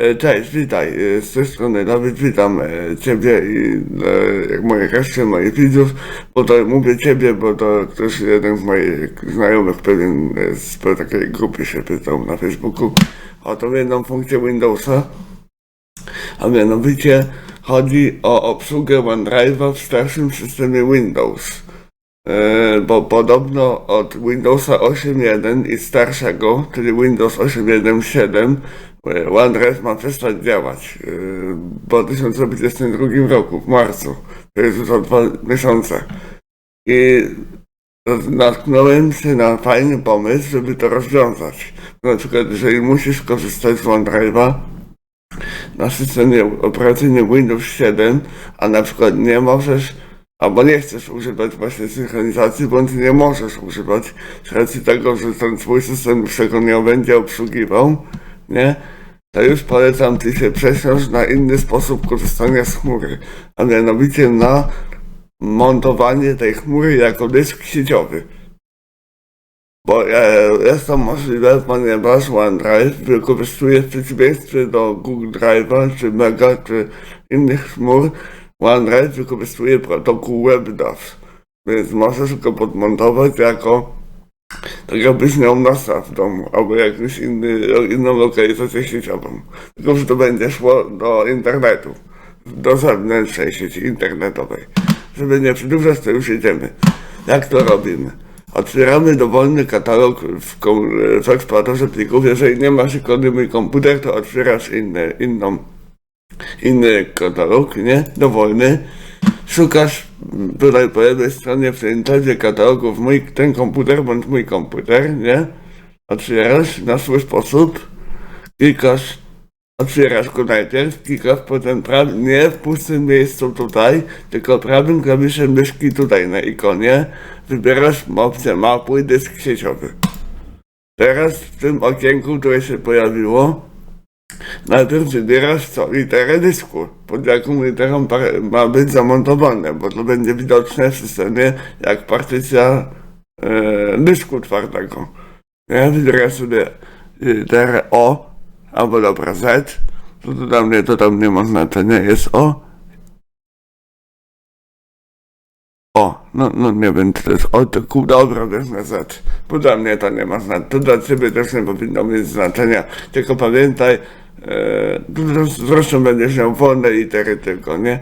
E, Cześć, witaj. E, Z tej strony Dawid, witam e, Ciebie i jak moje reszty, moich widzów, bo to mówię Ciebie, bo to też jeden z moich znajomych pewien z takiej grupy się pytał na Facebooku o tą jedną funkcję Windowsa, a mianowicie chodzi o obsługę OneDrive'a w starszym systemie Windows. E, bo podobno od Windowsa 8.1 i starszego, czyli Windows 8.1.7, e, OneDrive ma przestać działać e, w 2022 roku, w marcu. To jest już za dwa miesiące. I natknąłem się na fajny pomysł, żeby to rozwiązać. Na przykład, jeżeli musisz korzystać z OneDrive'a, na systemie operacyjnym Windows 7, a na przykład nie możesz, albo nie chcesz używać właśnie synchronizacji, bądź nie możesz używać z racji tego, że ten twój system już tego nie będzie obsługiwał, nie? To już polecam Ci się przesiąść na inny sposób korzystania z chmury, a mianowicie na montowanie tej chmury jako dysk sieciowy. Bo e, jest to możliwe, ponieważ OneDrive wykorzystuje w przeciwieństwie do Google Drive'a, czy Mega, czy innych chmur, OneDrive wykorzystuje protokół WebDAV. Więc możesz go podmontować jako tak jakbyś miał NASA w domu, albo jakąś inny, inną lokalizację sieciową. Tylko, że to będzie szło do internetu, do zewnętrznej sieci internetowej. Żeby nie przedłużać, to już jedziemy. Jak to robimy? Otwieramy dowolny katalog w, w eksploratorze plików. Jeżeli nie masz ikony mój komputer, to otwierasz inny, inną, inny katalog, nie? Dowolny. Szukasz tutaj po lewej stronie w internecie katalogów mój, ten komputer bądź mój komputer, nie? Otwierasz na swój sposób, klikasz, otwierasz go najpierw, klikasz potem praw, nie w pustym miejscu tutaj, tylko prawym klawiszem myszki tutaj na ikonie, wybierasz opcję mapuj dysk sieciowy. Teraz w tym okienku, które się pojawiło, najpierw wybierasz co? Literę dysku, pod jaką literą ma być zamontowane, bo to będzie widoczne w systemie jak partycja e, dysku twardego. Ja wybiorę sobie literę O, albo dobra Z, to, to dla mnie to tam nie ma znaczenia, jest O. O, no, no nie wiem, czy to jest O, to ku, dobra, wezmę Z, bo dla mnie to nie ma znaczenia, to dla ciebie też nie powinno mieć znaczenia, tylko pamiętaj, zresztą- zresztą będziesz miał wolne litery tylko, nie?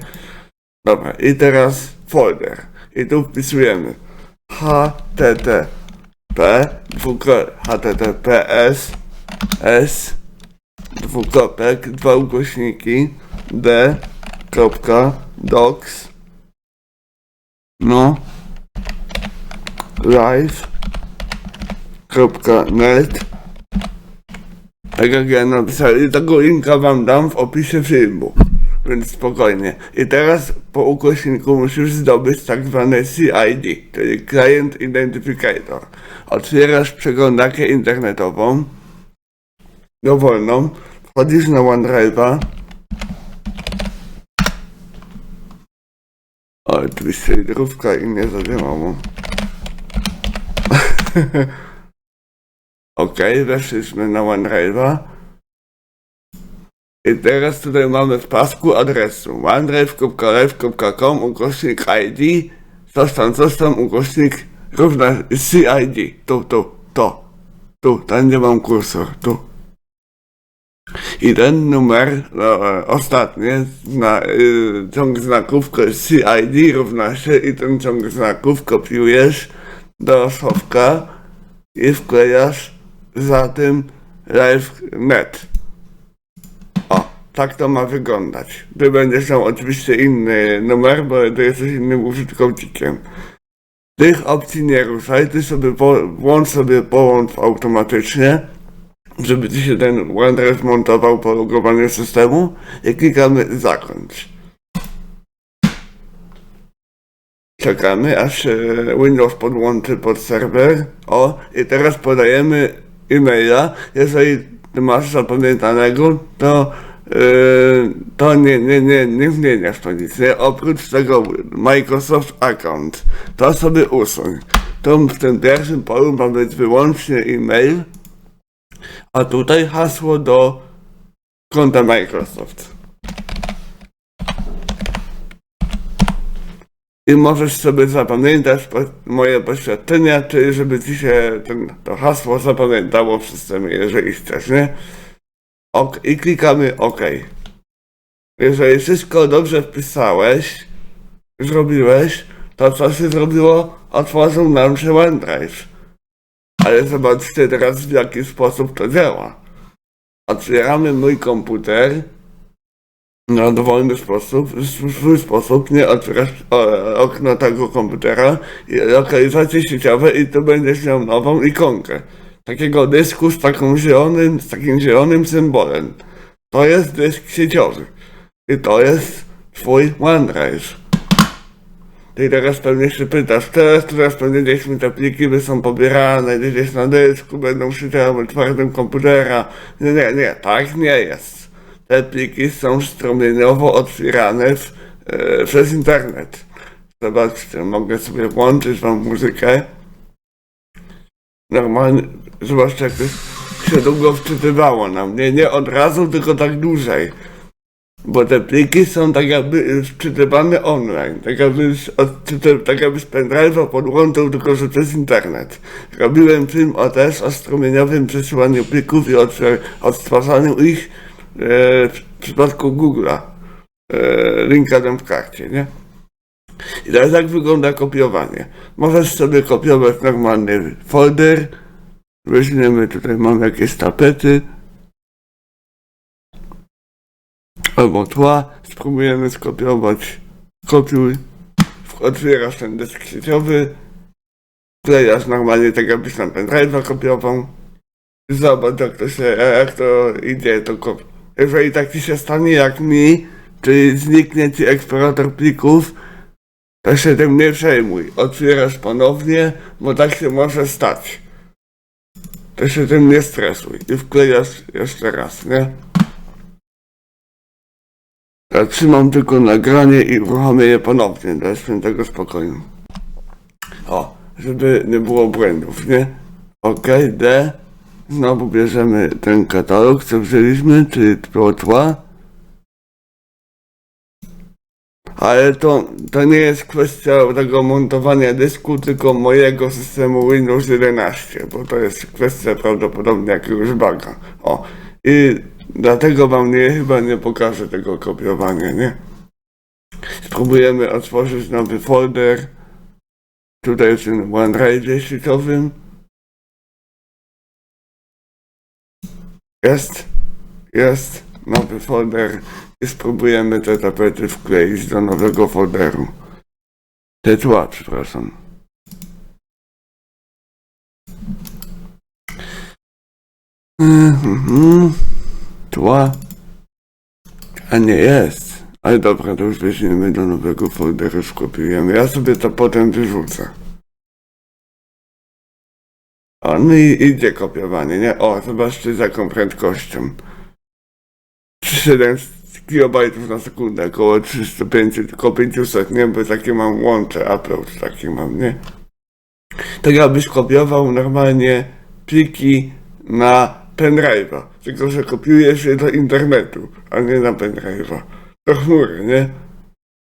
Dobra, i teraz folder, i tu wpisujemy http https s dwukropek dwa ukośniki d kropka docs no live kropka net tak jak ja napisałem i tego linka wam dam w opisie filmu więc spokojnie. I teraz po ukośniku musisz zdobyć tak zwane CID, czyli Client Identificator. Otwierasz przeglądarkę internetową, dowolną, wchodzisz na OneDrive'a. O, oczywiście literówka i nie zadziałało. Okej, weszliśmy na OneDrive'a. I teraz tutaj mamy w pasku adresu onedrive.live.com ukośnik ID coś tam, coś tam, ukośnik równa CID. Tu, tu, to. Tu, tam gdzie mam kursor, tu. I ten numer, no, ostatnie, zna, y, ciąg znaków CID równa się i ten ciąg znaków kopiujesz do schowka i wklejasz za tym live.net. O, tak to ma wyglądać. Ty będziesz miał oczywiście inny numer, bo ty jesteś innym użytkownikiem. Tych opcji nie ruszaj, ty sobie po, włącz sobie połącz automatycznie, żeby ci się ten OneDrive montował po logowaniu systemu i klikamy zakończ. Czekamy aż Windows podłączy pod serwer. O, i teraz podajemy e-maila. Jeżeli masz zapamiętanego, to, yy, to nie, nie, nie, nie zmieniasz to nic. Nie? Oprócz tego Microsoft Account, to sobie usuń. To w tym pierwszym polu ma być wyłącznie e-mail, a tutaj hasło do konta Microsoft. I możesz sobie zapamiętać moje poświadczenia, czyli żeby ci się ten, to hasło zapamiętało w systemie, jeżeli chcesz, nie? Ok, I klikamy OK. Jeżeli wszystko dobrze wpisałeś, zrobiłeś, to co się zrobiło? Otworzył nam się OneDrive. Ale zobaczcie teraz w jaki sposób to działa. Otwieramy mój komputer na dowolny sposób, swój sposób, nie otwierasz o, okno tego komputera i lokalizacje sieciowe i tu będziesz miał nową ikonkę. Takiego dysku z taką zielonym, z takim zielonym symbolem. To jest dysk sieciowy. I to jest twój OneDrive. I teraz pewnie się pytasz, teraz, teraz pewnie gdzieś mi te pliki by są pobierane, gdzieś na dysku, będą siedziały w twardym komputera. Nie, nie, nie, tak nie jest. Te pliki są strumieniowo otwierane w, e, przez internet. Zobaczcie, mogę sobie włączyć wam muzykę. Normalnie, zobaczcie jak się długo wczytywało na mnie, nie od razu, tylko tak dłużej. Bo te pliki są tak jakby wczytywane online, tak jakby, z- odczyty- tak jakby z pendrive'a podłączył, tylko że przez internet. Robiłem film o też o strumieniowym przesyłaniu plików i odtwarzaniu ich w przypadku Google'a. E, linka w karcie, nie? I teraz jak wygląda kopiowanie? Możesz sobie kopiować normalny folder, weźmiemy, tutaj mam jakieś tapety, albo tła, spróbujemy skopiować, kopiuj, otwierasz ten dysk sieciowy, wklejasz normalnie tak jakbyś na pendrive'a kopiował, zobacz jak to się, jak to idzie, to kop. Jeżeli tak ci się stanie jak mi, czyli zniknie ci eksplorator plików, to się tym nie przejmuj. Otwierasz ponownie, bo tak się może stać. To się tym nie stresuj i wklejasz jeszcze raz, nie? Ja trzymam tylko nagranie i uruchomię je ponownie dla świętego spokoju. O, żeby nie było błędów, nie? Ok, D. Znowu bierzemy ten katalog, co wzięliśmy, czyli było tła. Ale to, to nie jest kwestia tego montowania dysku, tylko mojego systemu Windows 11, bo to jest kwestia prawdopodobnie jakiegoś buga. O, i dlatego wam nie, chyba nie pokażę tego kopiowania, nie? Spróbujemy otworzyć nowy folder. Tutaj w tym OneDrive sieciowym. Jest, jest nowy folder i spróbujemy te tapety wkleić do nowego folderu. Te tła, przepraszam. Mhm. Tła. A nie jest. Ale dobra, to już weźmiemy do nowego folderu, skopiujemy. Ja sobie to potem wyrzucę. O, no i idzie kopiowanie, nie? O, zobaczcie z jaką prędkością. 7 GB na sekundę, około 305, około 500, nie? Bo takie mam łącze, upload taki mam, nie? Tak jakbyś kopiował normalnie pliki na pendrive'a, tylko że kopiujesz je do internetu, a nie na pendrive'a. Do chmury, nie?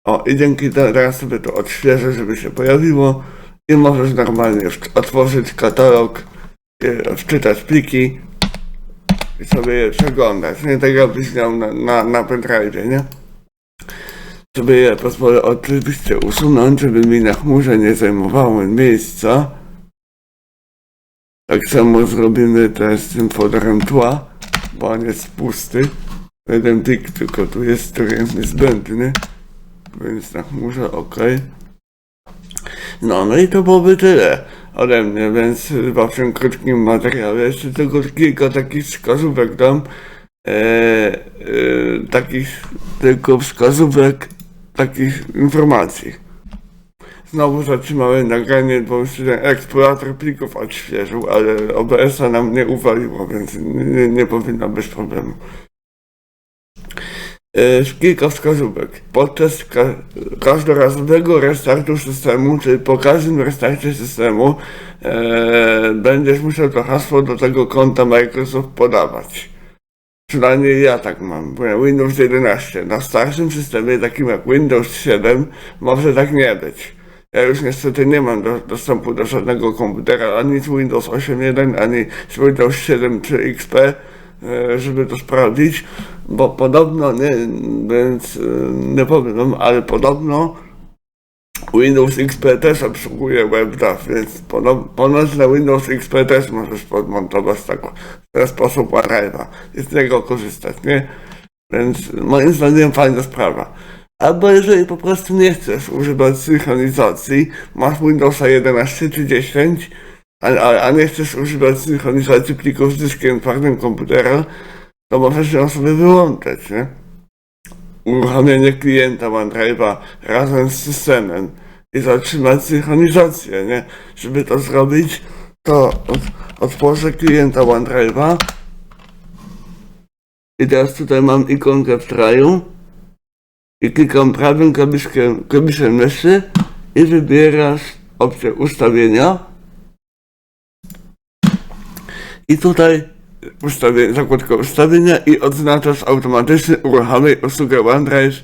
O, i dzięki te- teraz sobie to odświeżę, żeby się pojawiło i możesz normalnie otworzyć katalog, e, wczytać pliki i sobie je przeglądać, nie tak jakbyś miał na, na, na pendrive'ie, nie? Sobie je pozwolę oczywiście usunąć, żeby mi na chmurze nie zajmowały miejsca. Tak samo zrobimy też z tym folderem tła, bo on jest pusty. Jeden plik tylko tu jest, który jest niezbędny, więc na chmurze ok. No, no i to byłoby tyle ode mnie, więc w waszym krótkim materiale jeszcze tylko kilka takich wskazówek dam. E, e, takich tylko wskazówek, takich informacji. Znowu zatrzymałem nagranie, bo już eksplorator plików odświeżył, ale OBS-a nam nie uwaliło, więc nie, nie powinno być problemu. E, kilka wskazówek. Podczas ka każdorazowego restartu systemu, czyli po każdym restarcie systemu, e, będziesz musiał to hasło do tego konta Microsoft podawać. Przynajmniej ja tak mam, bo ja Windows 11. Na starszym systemie, takim jak Windows 7, może tak nie być. Ja już niestety nie mam do, dostępu do żadnego komputera, ani z Windows 8.1, ani z Windows 7 czy XP, żeby to sprawdzić, bo podobno, nie, więc e, nie powiem ale podobno Windows XP też obsługuje WebDAV, więc pono- ponoć na Windows XP też możesz podmontować tak w ten sposób OneDrive'a i z niego korzystać, nie? Więc moim zdaniem fajna sprawa. Albo jeżeli po prostu nie chcesz używać synchronizacji, masz Windowsa 11 czy 10, a, a, nie chcesz używać synchronizacji plików z dyskiem twardym komputera, to możesz ją sobie wyłączyć, nie? Uruchomienie klienta OneDrive'a razem z systemem i zatrzymać synchronizację, nie? Żeby to zrobić, to od, otworzę klienta OneDrive'a i teraz tutaj mam ikonkę w traju i klikam prawym klawiszkiem, klawiszem myszy i wybierasz opcję ustawienia i tutaj ustawienie, zakładka ustawienia i odznaczasz automatycznie uruchamiaj usługę OneDrive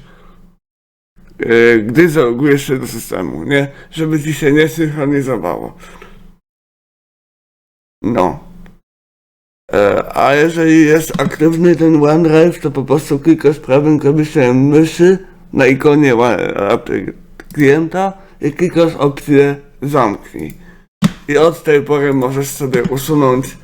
e, gdy zalogujesz się do systemu, nie? Żeby ci się nie synchronizowało. No. E, a jeżeli jest aktywny ten OneDrive, to po prostu klikasz prawym klawiszem myszy na ikonie klienta i klikasz opcję zamknij. I od tej pory możesz sobie usunąć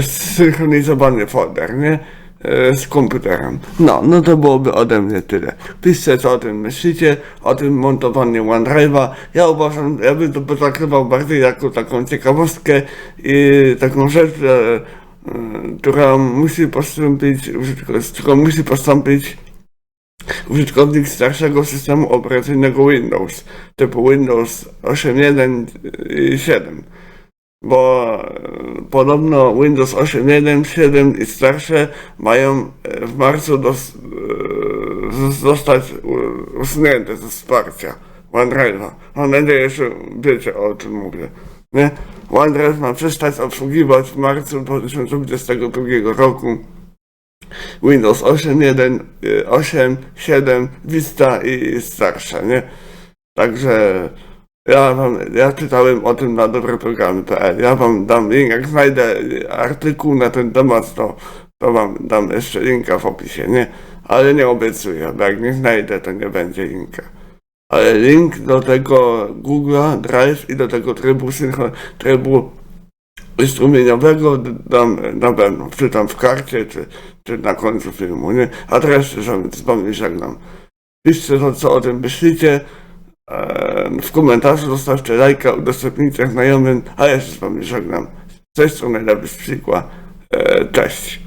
zsynchronizowany folder, nie? E, Z komputerem. No, no to byłoby ode mnie tyle. Piszcie co o tym myślicie, o tym montowaniu OneDrive'a. Ja uważam, ja bym to potraktował bardziej jako taką ciekawostkę i taką rzecz, e, e, która musi postąpić, z którą musi postąpić użytkownik starszego systemu operacyjnego Windows, typu Windows 8.1 i 7 bo e, podobno Windows 8.1, 7 i starsze mają e, w marcu dos, e, zostać usunięte ze wsparcia OneDrive'a. Mam nadzieję, że wiecie o czym mówię. Nie? OneDrive ma przestać obsługiwać w marcu 2022 roku Windows 8.1, e, 8, 7, Vista i starsze, nie? Także ja wam, ja czytałem o tym na dobreprogramy.pl. Ja wam dam link, jak znajdę artykuł na ten temat, to, to wam dam jeszcze linka w opisie, nie? Ale nie obiecuję, bo jak nie znajdę, to nie będzie linka. Ale link do tego Google'a Drive i do tego trybu trybu strumieniowego dam na pewno, czy tam w karcie, czy, czy na końcu filmu, nie? A teraz z wami żegnam. Piszcie to, co o tym myślicie. W komentarzu zostawcie lajka, udostępnijcie znajomym, a ja się z wami żegnam. Tej strony Dawid Przykła. E, cześć.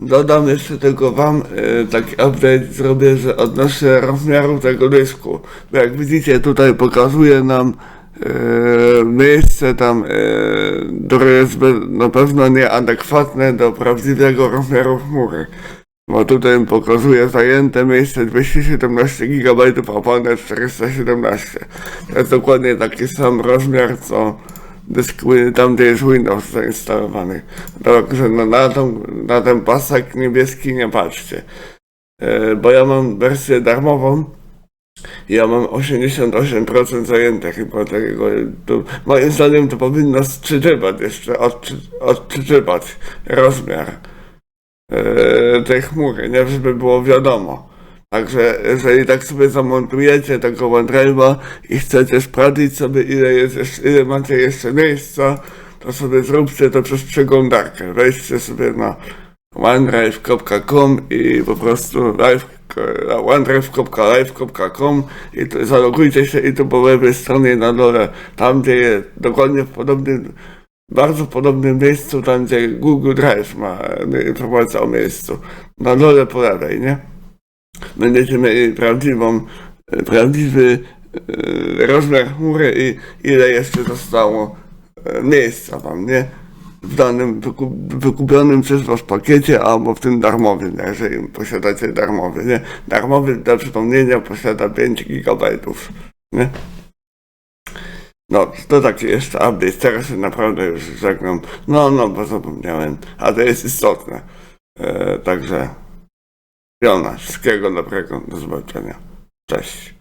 Dodam jeszcze tylko wam e, taki update zrobię, że odnośnie rozmiaru tego dysku. Bo jak widzicie tutaj pokazuje nam e, miejsce tam, które jest na pewno nieadekwatne do prawdziwego rozmiaru chmury. Bo tutaj pokazuje zajęte miejsce 217 GB, a ponad 417. To jest dokładnie taki sam rozmiar, co dysk tam, gdzie jest Windows zainstalowany. Także na, na, tą, na ten pasek niebieski nie patrzcie. E, bo ja mam wersję darmową. Ja mam 88% zajęte chyba tego. To, moim zdaniem to powinno sczytywać jeszcze, odczy, odczytywać rozmiar tej chmury, nie żeby było wiadomo. Także jeżeli tak sobie zamontujecie tego OneDrive'a i chcecie sprawdzić sobie ile jest ile macie jeszcze miejsca, to sobie zróbcie to przez przeglądarkę. Wejdźcie sobie na onedrive.com i po prostu live, onedrive.live.com i to, zalogujcie się i to po lewej stronie na dole, tam gdzie jest dokładnie w podobnym bardzo podobnym miejscu, tam gdzie Google Drive ma e, informację o miejscu. Na dole po lewej, nie? Będziecie mieli prawdziwą, e, prawdziwy e, rozmiar chmury i ile jeszcze zostało miejsca wam, nie? W danym wykup, wykupionym przez was pakiecie albo w tym darmowym, jeżeli posiadacie darmowy, nie? Darmowy, dla przypomnienia, posiada 5 GB, nie? No, to taki jeszcze update. Teraz się naprawdę już żegnam. No, no, bo zapomniałem. A to jest istotne. E, także Fiona, wszystkiego dobrego, do zobaczenia. Cześć.